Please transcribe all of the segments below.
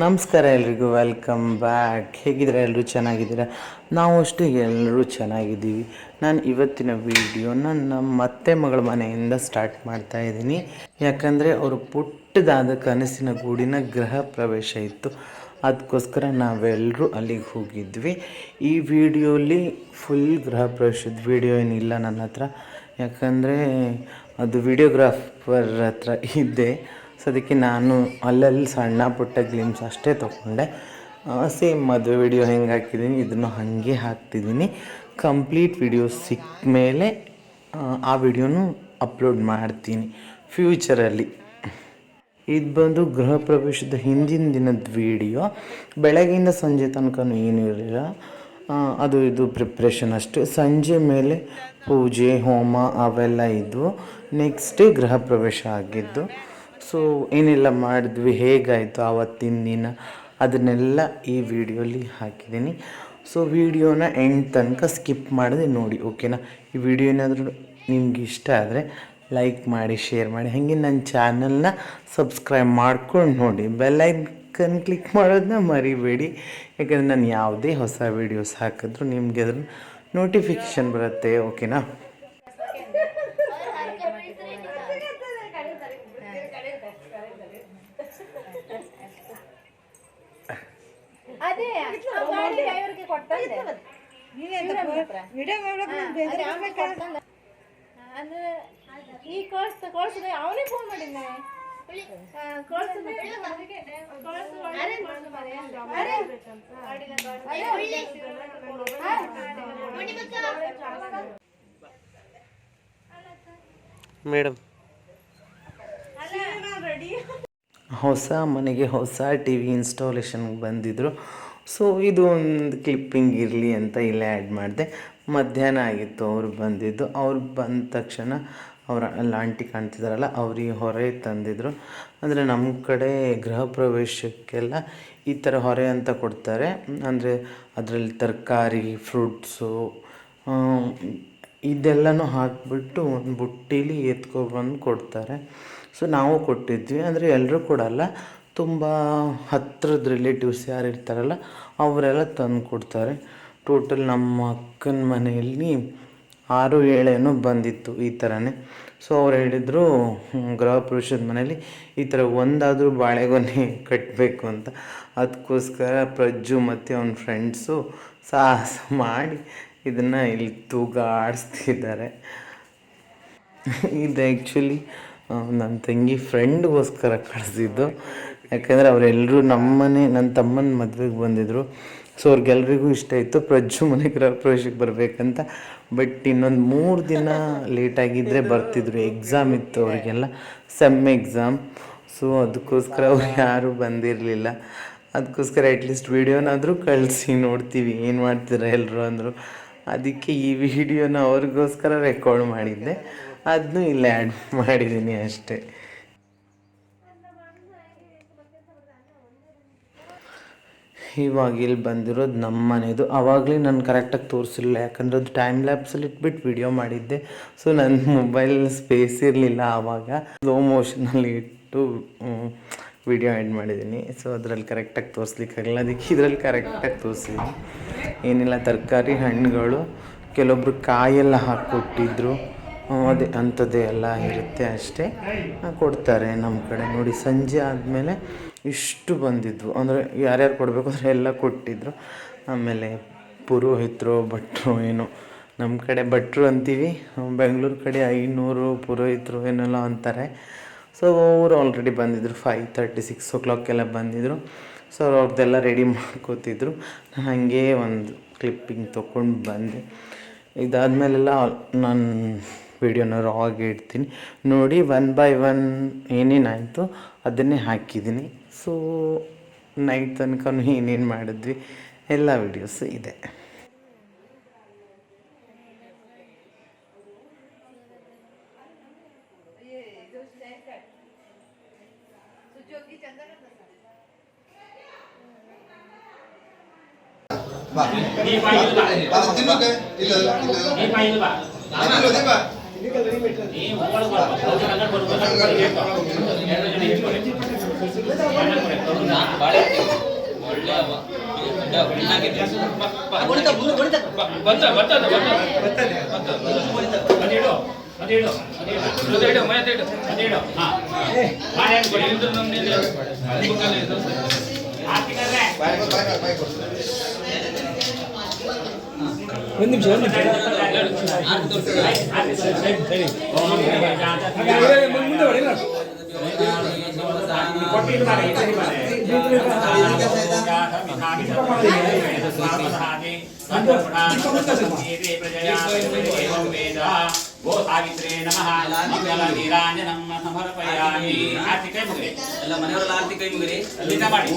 ನಮಸ್ಕಾರ ಎಲ್ರಿಗೂ welcome back ಹೇಗಿದ್ದೀರಾ? ಎಲ್ಲರೂ ಚೆನ್ನಾಗಿದ್ದೀರಾ? ನಾವು ಅಷ್ಟೇ ಎಲ್ಲರೂ ಚೆನ್ನಾಗಿದ್ದೀವಿ. ನಾನು ಇವತ್ತಿನ ವಿಡಿಯೋನ ನಮ್ಮ ಅತ್ತೆ ಮಗಳ ಮನೆಯಿಂದ ಸ್ಟಾರ್ಟ್ ಮಾಡ್ತಾ ಇದ್ದೀನಿ. ಯಾಕಂದರೆ ಅವರು ಪುಟ್ಟದಾದ ಕನಸಿನ ಗೂಡಿನ ಗೃಹ ಪ್ರವೇಶ ಇತ್ತು. ಅದಕ್ಕೋಸ್ಕರ ನಾವೆಲ್ಲರೂ ಅಲ್ಲಿಗೆ ಹೋಗಿದ್ವಿ. ಈ ವಿಡಿಯೋಲಿ ಫುಲ್ ಗೃಹ ಪ್ರವೇಶದ ವಿಡಿಯೋ ಏನಿಲ್ಲ ನನ್ನ ಹತ್ರ. ಯಾಕಂದರೆ ಅದು ವಿಡಿಯೋಗ್ರಾಫರ್ ಹತ್ರ ಇದ್ದೆ ಸೊ ಅದಕ್ಕೆ ನಾನು ಅಲ್ಲಲ್ಲಿ ಸಣ್ಣ ಪುಟ್ಟ ಗ್ಲಿಮ್ಸ್ ಅಷ್ಟೇ ತೊಗೊಂಡೆ. ಸೇಮ್ ಮದುವೆ ವಿಡಿಯೋ ಹೆಂಗೆ ಹಾಕಿದ್ದೀನಿ, ಇದನ್ನು ಹಾಗೆ ಹಾಕ್ತಿದ್ದೀನಿ. ಕಂಪ್ಲೀಟ್ ವಿಡಿಯೋ ಸಿಕ್ಕ ಮೇಲೆ ಆ ವಿಡಿಯೋನು ಅಪ್ಲೋಡ್ ಮಾಡ್ತೀನಿ ಫ್ಯೂಚರಲ್ಲಿ ಇದು ಬಂದು ಗೃಹ ಪ್ರವೇಶದ ಹಿಂದಿನ ದಿನದ ವಿಡಿಯೋ ಬೆಳಗ್ಗೆಯಿಂದ ಸಂಜೆ ತನಕ ಏನೂ ಇರಲಿಲ್ಲ. ಅದು ಇದು ಪ್ರಿಪ್ರೇಷನ್ ಅಷ್ಟೇ. ಸಂಜೆ ಮೇಲೆ ಪೂಜೆ, ಹೋಮ ಅವೆಲ್ಲ ಇದ್ವು. ನೆಕ್ಸ್ಟ್ ಡೇ ಗೃಹ ಪ್ರವೇಶ ಆಗಿದ್ದು ಸೊ ಏನೆಲ್ಲ ಮಾಡಿದ್ವಿ, ಹೇಗಾಯಿತು ಆವತ್ತಿನ ದಿನ? ಅದನ್ನೆಲ್ಲ ಈ ವಿಡಿಯೋಲಿ ಹಾಕಿದ್ದೀನಿ. ಸೊ ವಿಡಿಯೋನ ಎಂಡ್ ತನಕ ಸ್ಕಿಪ್ ಮಾಡದೆ ನೋಡಿ ಓಕೆನಾ ಈ ವಿಡಿಯೋ ಏನಾದರೂ ನಿಮ್ಗೆ ಇಷ್ಟ ಆದರೆ ಲೈಕ್ ಮಾಡಿ ಶೇರ್ ಮಾಡಿ, ಹಾಗೆ ನನ್ನ ಚಾನಲ್ನ ಸಬ್ಸ್ಕ್ರೈಬ್ ಮಾಡ್ಕೊಂಡು ನೋಡಿ. ಬೆಲ್ಲೈಕನ್ ಕ್ಲಿಕ್ ಮಾಡೋದನ್ನ ಮರಿಬೇಡಿ. ಯಾಕಂದರೆ ನಾನು ಯಾವುದೇ ಹೊಸ ವೀಡಿಯೋಸ್ ಹಾಕಿದ್ರು ನಿಮಗೆ ಅದ್ರ ನೋಟಿಫಿಕೇಷನ್ ಬರುತ್ತೆ ಓಕೆನಾ ಅಂದ್ರೆ ಈ ಕೋರ್ಸ್ ಕೋರ್ಸ್ ಅವನೇ ಫೋನ್ ಮಾಡಿದ್ದೆ ಮೇಡಮ್. ಹೊಸ ಮನೆಗೆ ಹೊಸ ಟಿವಿ ಇನ್ಸ್ಟಾಲೇಷನ್ ಬಂದಿದ್ರು. ಬಂದಿದ್ದರು ಸೊ ಇದು ಒಂದು ಕ್ಲಿಪ್ಪಿಂಗ್ ಇರಲಿ ಅಂತ ಇಲ್ಲೇ ಆ್ಯಡ್ ಮಾಡಿದೆ. ಮಧ್ಯಾಹ್ನ ಆಗಿತ್ತು, ಅವ್ರು ಬಂದಿದ್ದು. ಅವ್ರು ಬಂದ ತಕ್ಷಣ ಅವ್ರ ಅಲ್ಲಿ ಆಂಟಿ ಕಾಣ್ತಿದ್ದಾರಲ್ಲ ಅವ್ರಿಗೆ ಹೊರೆ ತಂದಿದ್ರು. ಅಂದರೆ ನಮ್ಮ ಕಡೆ ಗೃಹ ಪ್ರವೇಶಕ್ಕೆಲ್ಲ ಈ ಥರ ಹೊರೆ ಅಂತ ಕೊಡ್ತಾರೆ. ಅಂದರೆ ಅದರಲ್ಲಿ ತರಕಾರಿ ಫ್ರೂಟ್ಸು ಇದೆಲ್ಲನೂ ಹಾಕಿಬಿಟ್ಟು ಒಂದು ಬುಟ್ಟೀಲಿ ಎತ್ಕೊಬಂದು ಕೊಡ್ತಾರೆ. ಸೊ ನಾವು ಕೊಟ್ಟಿದ್ವಿ. ಅಂದರೆ ಎಲ್ಲರೂ ಕೊಡಲ್ಲ ತುಂಬ ಹತ್ರದ ರಿಲೇಟಿವ್ಸ್ ಯಾರು ಇರ್ತಾರಲ್ಲ, ಅವರೆಲ್ಲ ತಂದು ಕೊಡ್ತಾರೆ. ಟೋಟಲ್ ನಮ್ಮ ಅಕ್ಕನ ಮನೆಯಲ್ಲಿ ಆರು ಏಳೇನೋ ಬಂದಿತ್ತು ಈ ಥರನೇ ಸೊ ಅವ್ರು ಹೇಳಿದರು ಗೃಹ ಪುರುಷದ ಮನೇಲಿ ಈ ಥರ ಒಂದಾದರೂ ಬಾಳೆಗೊನೆ ಕಟ್ಟಬೇಕು ಅಂತ. ಅದಕ್ಕೋಸ್ಕರ ಪ್ರಜ್ಜು ಮತ್ತು ಅವನ ಫ್ರೆಂಡ್ಸು ಸಾಹಸ ಮಾಡಿ ಇದನ್ನು ಇಲ್ಲಿ ತೂಗಾಡಿಸ್ತಿದ್ದಾರೆ. ಇದು ಆ್ಯಕ್ಚುಲಿ ನನ್ನ ತಂಗಿ ಫ್ರೆಂಡ್ಗೋಸ್ಕರ ಕಳಿಸಿದ್ದು. ಯಾಕಂದರೆ ಅವರೆಲ್ಲರೂ ನಮ್ಮನೆ ನನ್ನ ತಮ್ಮನ ಮದುವೆಗೆ ಬಂದಿದ್ದರು ಸೊ ಅವ್ರಿಗೆಲ್ರಿಗೂ ಇಷ್ಟ ಇತ್ತು. ಪ್ರಜ್ಜು ಮನೆ ಗೃಹ ಪ್ರವೇಶಕ್ಕೆ ಬರಬೇಕಂತ. ಬಟ್ ಇನ್ನೊಂದು ಮೂರು ದಿನ ಲೇಟಾಗಿದ್ದರೆ ಬರ್ತಿದ್ರು. ಎಕ್ಸಾಮ್ ಇತ್ತು ಅವರಿಗೆಲ್ಲ. ಸೆಮ್ ಎಕ್ಸಾಮ್ ಸೊ ಅದಕ್ಕೋಸ್ಕರ ಅವ್ರು ಯಾರೂ ಬಂದಿರಲಿಲ್ಲ. ಅದಕ್ಕೋಸ್ಕರ ಅಟ್ಲೀಸ್ಟ್ ವೀಡಿಯೋನಾದರೂ ಕಳಿಸಿ ನೋಡ್ತೀವಿ. ಏನು ಮಾಡ್ತೀರಾ ಎಲ್ಲರೂ ಅಂದರು. ಅದಕ್ಕೆ ಈ ವಿಡಿಯೋನ ಅವ್ರಿಗೋಸ್ಕರ ರೆಕಾರ್ಡ್ ಮಾಡಿದ್ದೆ. ಅದನ್ನೂ ಇಲ್ಲೇ ಆ್ಯಡ್ ಮಾಡಿದ್ದೀನಿ ಅಷ್ಟೇ. ಇವಾಗ ಇಲ್ಲಿ ಬಂದಿರೋದು ನಮ್ಮ ಮನೆಯದು ಆವಾಗಲೇ ನಾನು ಕರೆಕ್ಟಾಗಿ ತೋರಿಸಿಲ್ಲ ಯಾಕಂದ್ರೆ ಅದು ಟೈಮ್ ಲ್ಯಾಪ್ಸಲ್ಲಿ ಇಟ್ಬಿಟ್ಟು ವಿಡಿಯೋ ಮಾಡಿದ್ದೆ. ಸೊ ನನ್ನ ಮೊಬೈಲ್ ಸ್ಪೇಸ್ ಇರಲಿಲ್ಲ ಆವಾಗ ಸ್ಲೋ ಮೋಷನಲ್ಲಿ ಇಟ್ಟು ವಿಡಿಯೋ ಆ್ಯಡ್ ಮಾಡಿದ್ದೀನಿ. ಸೊ ಅದರಲ್ಲಿ ಕರೆಕ್ಟಾಗಿ ತೋರಿಸ್ಲಿಕ್ಕಾಗಲ್ಲ ಅದಕ್ಕೆ ಇದರಲ್ಲಿ ಕರೆಕ್ಟಾಗಿ ತೋರಿಸಿದ್ದೀನಿ. ಏನಿಲ್ಲ, ತರಕಾರಿ, ಹಣ್ಣುಗಳು. ಕೆಲವೊಬ್ರು ಕಾಯೆಲ್ಲ ಹಾಕ್ಕೊಟ್ಟಿದ್ರು. ಅದೇ ಅಂಥದ್ದೇ ಎಲ್ಲ ಇರುತ್ತೆ ಅಷ್ಟೇ. ಕೊಡ್ತಾರೆ ನಮ್ಮ ಕಡೆ ನೋಡಿ, ಸಂಜೆ ಆದಮೇಲೆ ಇಷ್ಟು ಬಂದಿದ್ವು. ಅಂದರೆ ಯಾರ್ಯಾರು ಕೊಡಬೇಕು ಅಂದರೆ ಎಲ್ಲ ಕೊಟ್ಟಿದ್ರು. ಆಮೇಲೆ ಪುರೋಹಿತರು, ಭಟ್ರು, ಏನು, ನಮ್ಮ ಕಡೆ ಭಟ್ರು ಅಂತೀವಿ. ಬೆಂಗಳೂರು ಕಡೆ ಐನೂರು ಪುರೋಹಿತರು ಏನೆಲ್ಲ ಅಂತಾರೆ. ಸೊ ಅವರು ಆಲ್ರೆಡಿ ಬಂದಿದ್ದರು ಫೈವ್ ತರ್ಟಿ ಸಿಕ್ಸ್ ಓ ಕ್ಲಾಕೆಲ್ಲ ಬಂದಿದ್ದರು ಸೊ ಅವ್ರು ಅವ್ರದ್ದೆಲ್ಲ ರೆಡಿ ಮಾಡ್ಕೋತಿದ್ರು. ನಾನು ಹಾಗೆ ಒಂದು ಕ್ಲಿಪ್ಪಿಂಗ್ ತೊಗೊಂಡು ಬಂದೆ. ಇದಾದಮೇಲೆಲ್ಲ ನಾನು ವೀಡಿಯೋನ ರಾಗಿ ಇಡ್ತೀನಿ ನೋಡಿ ಒನ್ ಬೈ ಒನ್ ಏನೇನಾಯಿತು ಅದನ್ನೇ ಹಾಕಿದ್ದೀನಿ ಸೊ ನೈಟ್ ತನಕ ಏನೇನು ಮಾಡಿದ್ವಿ ಎಲ್ಲ ವಿಡಿಯೋಸ್ ಇದೆ ಬಾ ಇಲ್ಲ ಇಲ್ಲ ಇಲ್ಲ ಇಲ್ಲ ತಿನ್ನೋದೇ ಬಾ ಬಾಳೆ ಬಾಯ್ ಬಾಯ್ ಬಾಯ್ ಕೊಡು ಒಂದು ನಿಮಿಷ ಒಂದು ಮುಂದೆ ಬಡಿ ಗೋ ಸಾವಿತ್ರೇ ನಮಃ ಮಂಗಲ ನೀರಾಂಜನಂ ಸಮರ್ಪಯಾಮಿ ಆರ್ತಿ ಕೈ ಮುಗಿರಿ ಎಲ್ಲ ಮನೆಯವರೆಲ್ಲ ಆರತಿ ಕೈ ಮುಗಿರಿ ಅಲ್ಲಿಂದ ಮಾಡಿ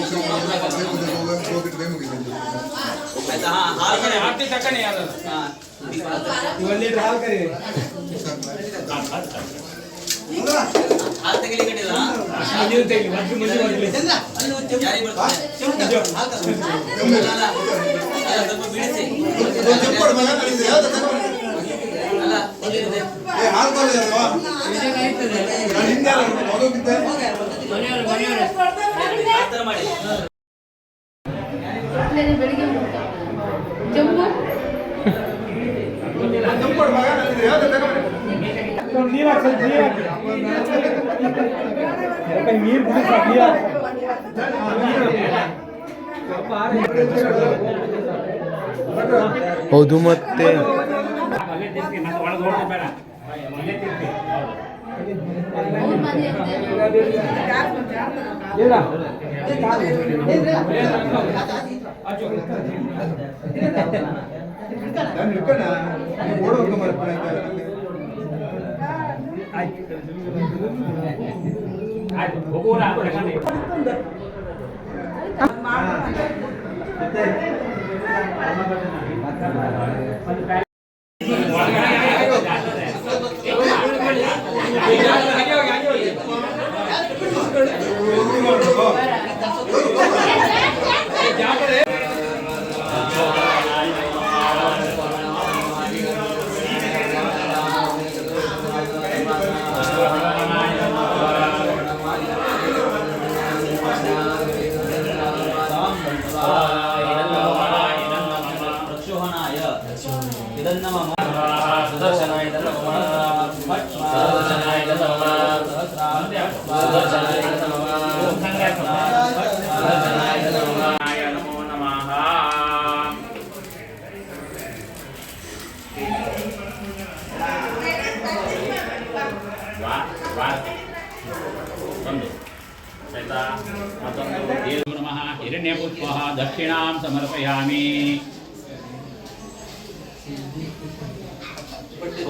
ಹೋಗ್ಬಿಟ್ಟು ಕೈ ಮುಗಿದು ಆಯ್ತಾ ಹಾ ಹಾಲು ಕರೆ ಆರ್ತಿ ತಕ್ಕಣಿ ಯಾರು ಹಾ ಒಂದು ಲೀಟರ್ ಹಾಲು ಕರಿ ಹಾಲು ತೆಗಿಲಿ ಕಟ್ಟಿಲ್ಲ ನೀವು ತೆಗಿ ಮತ್ತೆ ಮುಂದೆ ಬರಲಿ ಯಾರಿಗೆ ಬರ್ತದೆ ಹಾಲು ಕರೆ. ಅಲ್ಲ, ಅಲ್ಲ. ಅಲ್ಲ, ಸ್ವಲ್ಪ ಬಿಡಿಸಿ ಬೆಳಿಗ್ಗೆ ಕೊಡು ನೀರು ಹೌದು ಮತ್ತೆ ಆಯ್ತು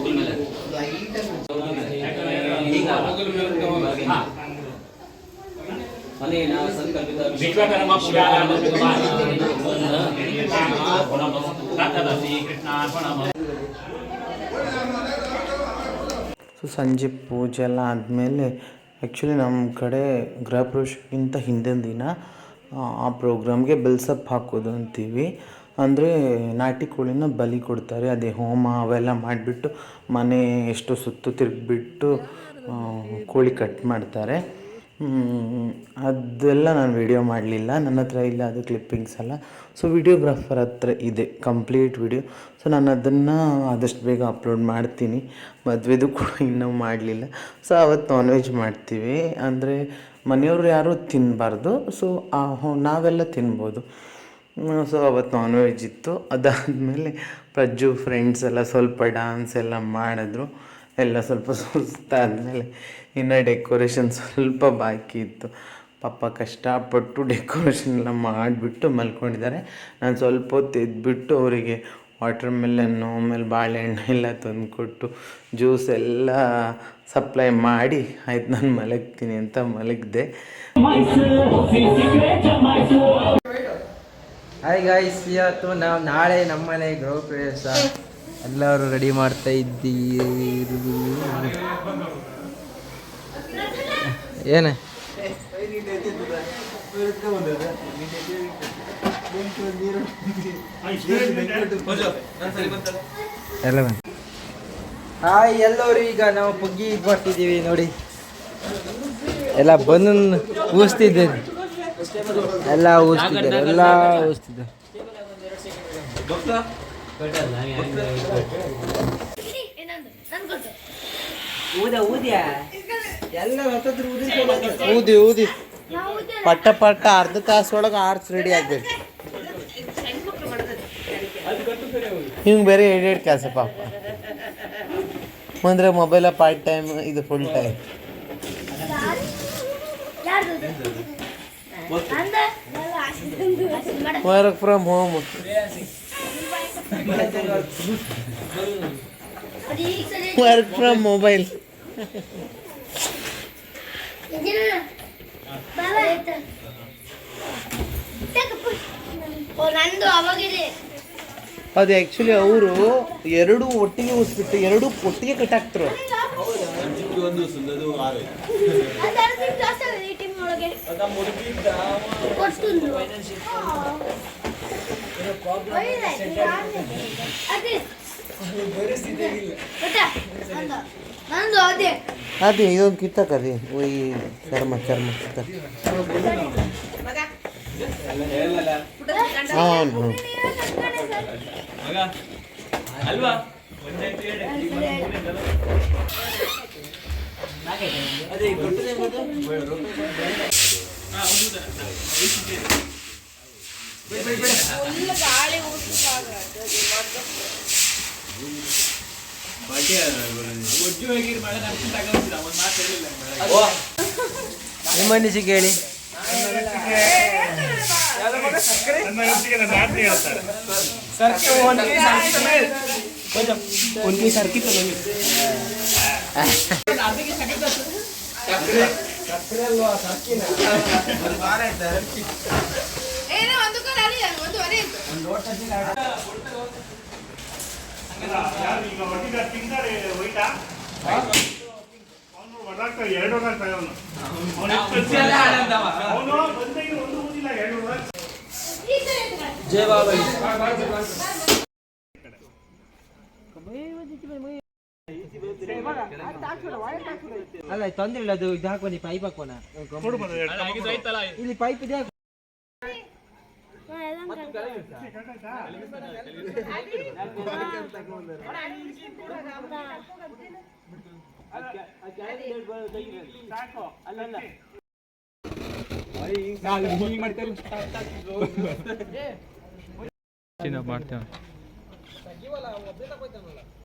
ಮೇಲೆ ಈಗ ಹಾ. ಮನೇನ ಸಂಕಲ್ಪಿತ ಸೊ ಸಂಜೆ ಪೂಜೆ ಎಲ್ಲ ಆದಮೇಲೆ ಆ್ಯಕ್ಚುಲಿ ನಮ್ಮ ಕಡೆ ಗೃಹ ಪ್ರವೇಶಕ್ಕಿಂತ ಹಿಂದಿನ ದಿನ ಆ, ಪ್ರೋಗ್ರಾಮ್ಗೆ ಬೆಲ್ಸಪ್ ಹಾಕೋದು ಅಂತೀವಿ. ಅಂದರೆ ನಾಟಿ ಕೋಳಿನ ಬಲಿ ಕೊಡ್ತಾರೆ. ಅದೇ ಹೋಮ ಅವೆಲ್ಲ ಮಾಡಿಬಿಟ್ಟು ಮನೆ ಎಷ್ಟು ಸುತ್ತು ತಿರುಗಿಬಿಟ್ಟು ಕೋಳಿ ಕಟ್ ಮಾಡ್ತಾರೆ. ಅದೆಲ್ಲ ನಾನು ವಿಡಿಯೋ ಮಾಡಲಿಲ್ಲ. ನನ್ನ ಹತ್ರ ಇಲ್ಲ ಅದು ಕ್ಲಿಪ್ಪಿಂಗ್ಸ್ ಎಲ್ಲ. ಸೊ ವಿಡಿಯೋಗ್ರಾಫರ್ ಹತ್ರ ಇದೆ ಕಂಪ್ಲೀಟ್ ವಿಡಿಯೋ ಸೊ ನಾನು ಅದನ್ನು ಆದಷ್ಟು ಬೇಗ ಅಪ್ಲೋಡ್ ಮಾಡ್ತೀನಿ. ಮದುವೆದು ಕೂಡ ಇನ್ನೂ ಮಾಡಲಿಲ್ಲ. ಸೊ ಅವತ್ತು ನಾನ್ ವೆಜ್ ಮಾಡ್ತೀವಿ. ಅಂದರೆ ಮನೆಯವರು ಯಾರೂ ತಿನ್ನಬಾರ್ದು ಸೊ ಆ ನಾವೆಲ್ಲ ತಿನ್ಬೋದು. ಸೊ ಅವತ್ತು ನಾನ್ ವೆಜ್ ಇತ್ತು. ಅದಾದಮೇಲೆ ಪ್ರಜ್ಜು ಫ್ರೆಂಡ್ಸ್ ಎಲ್ಲ ಸ್ವಲ್ಪ ಡ್ಯಾನ್ಸ್ ಎಲ್ಲ ಮಾಡಿದ್ರು. ಎಲ್ಲ ಸ್ವಲ್ಪ ಸುಸ್ತಾದಮೇಲೆ ಇನ್ನು ಡೆಕೋರೇಷನ್ ಸ್ವಲ್ಪ ಬಾಕಿ ಇತ್ತು. ಪಾಪ ಕಷ್ಟಪಟ್ಟು ಡೆಕೋರೇಷನ್ ಎಲ್ಲ ಮಾಡಿಬಿಟ್ಟು ಮಲ್ಕೊಂಡಿದ್ದಾರೆ. ನಾನು ಸ್ವಲ್ಪ ಹೊತ್ತು ಎದ್ಬಿಟ್ಟು ಅವರಿಗೆ ವಾಟರ್ ಮೆಲನ್ನು ಆಮೇಲೆ ಬಾಳೆಹಣ್ಣು ಎಲ್ಲ ತಂದುಕೊಟ್ಟು ಜ್ಯೂಸ್ ಎಲ್ಲ ಸಪ್ಲೈ ಮಾಡಿ, ಆಯ್ತು ನಾನು ಮಲಗ್ತೀನಿ ಅಂತ ಮಲಗಿದೆ. ಹಾಯ್ ಗಾಯ್ಸ್ ಇವತ್ತು ನಾವು ನಾಳೆ ನಮ್ಮನೆ ಗೃಹ ಪ್ರವೇಶ. ಎಲ್ಲರೂ ರೆಡಿ ಮಾಡ್ತಾ ಇದ್ದೀರು. ಏನೇ? ಎಲ್ಲ. ಹಾಯ್ ಎಲ್ಲರೂ, ಈಗ ನಾವು ಪುಗ್ಗಿ ಇದು ಮಾಡ್ತಿದ್ದೀವಿ ನೋಡಿ. ಎಲ್ಲ ಬಂದು ಊಸ್ತಿದ್ದೇನೆ. ಎಲ್ಲ ಊಸ್ತಿದ್ದಾರೆ ಎಲ್ಲ ಊಸ್ತಿದ್ದಾರೆ ಊದ ಊದಿ ಪಟ್ಟ ಪಟ್ಟ ಅರ್ಧ ತಾಸೊಳಗೆ ಆರ್ಟ್ಸ್ ರೆಡಿ ಆಗ್ಬೇಕು. ಹಿಂಗೆ ಬೇರೆ ಎಡೆಡ್ ಕೆಲಸ ಪಾಪ. ಅಂದರೆ ಮೊಬೈಲ ಪಾರ್ಟ್ ಟೈಮ್ ಇದು full time work from home work from mobile ಬಾಬಾ ಓ ನಂದು ಅವಾಗಿದೆ ಅದು ಆ್ಯಕ್ಚುಲಿ ಅವರು ಎರಡು ಒಟ್ಟಿಗೆ ಉಸ್ಬಿಟ್ಟು ಎರಡು ಒಟ್ಟಿಗೆ ಕಟ್ಟಾಕ್ತರು ಒಂದು ಆರು ಅದು ಒಳಗೆ ಕೊಟ್ಟು ಅದೇ ಇದೊಂದು ಈ ಚರ್ಮ ಚರ್ಮ ಕಿತ್ತ. ಹಾಂ ಹ್ಞೂ ಅಲ್ವಾ? ಅದೇ ಕೊಟ್ಟಿದೆ ಮತ್ತೆ ಒಜ್ಜು ಹೋಗಿರ್ ಮಳೆ ನಮ್ಗೆ ತಗೊಂಡಿಲ್ಲ ಒಂದು ಮಾತು ಹೇಳಿಲ್ಲ ನಿಮ್ಮ ಸರ್ಕಿನ ಹೇಳಿ ಏನೋ ಜಯ ಬಾಬಾ ಅಲ್ಲ ತೊಂದ್ರೆ ಇಲ್ಲ ಅದು ಇದು ಪೈಪ್ ಹಾಕೋಣ ಇಲ್ಲಿ ಪೈಪ್ ಇದೆ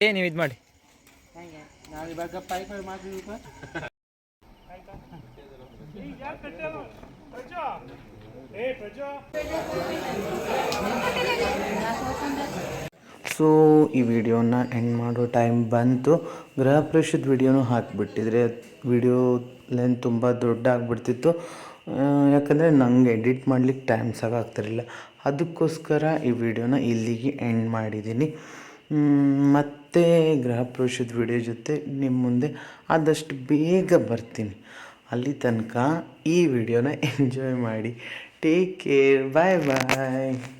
ಏ ನೀವು ಇದು ಮಾಡಿ ಮಾಡ್ತೀವಿ ಸೊ ಈ ವಿಡಿಯೋನ ಎಂಡ್ ಮಾಡೋ ಟೈಮ್ ಬಂತು. ಗೃಹ ಪ್ರವೇಶದ ವಿಡಿಯೋನೂ ಹಾಕಿಬಿಟ್ಟಿದ್ರೆ ವಿಡಿಯೋ ಲೆಂತ್ ತುಂಬ ದೊಡ್ಡ ಆಗಿಬಿಡ್ತಿತ್ತು. ಯಾಕಂದರೆ ನಂಗೆ ಎಡಿಟ್ ಮಾಡ್ಲಿಕ್ಕೆ ಟೈಮ್ ಸಾಕಾಗ್ತಿರಲಿಲ್ಲ ಅದಕ್ಕೋಸ್ಕರ ಈ ವಿಡಿಯೋನ ಇಲ್ಲಿಗೆ ಎಂಡ್ ಮಾಡಿದ್ದೀನಿ ಮತ್ತು ಮತ್ತೆ ಗೃಹ ಪ್ರವೇಶದ ವಿಡಿಯೋ ಜೊತೆ ನಿಮ್ಮ ಮುಂದೆ ಆದಷ್ಟು ಬೇಗ ಬರ್ತೀನಿ. ಅಲ್ಲಿ ತನಕ ಈ ವಿಡಿಯೋನ ಎಂಜಾಯ್ ಮಾಡಿ. Take care. Bye bye.